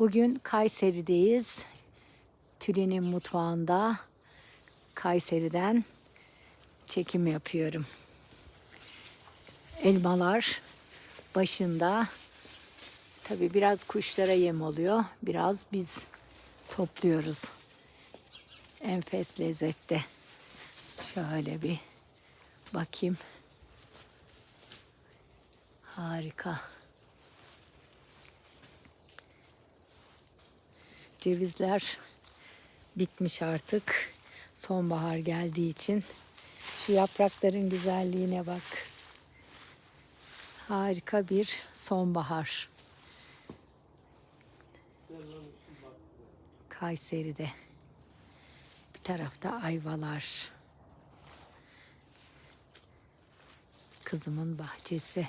Bugün Kayseri'deyiz. Tülin'in mutfağında Kayseri'den çekim yapıyorum. Elmalar başında. Tabii biraz kuşlara yem oluyor. Biraz biz topluyoruz. Enfes lezzette. Şöyle bir bakayım. Harika. Cevizler bitmiş artık. Sonbahar geldiği için. Şu yaprakların güzelliğine bak. Harika bir sonbahar. Kayseri'de. Bir tarafta ayvalar. Kızımın bahçesi.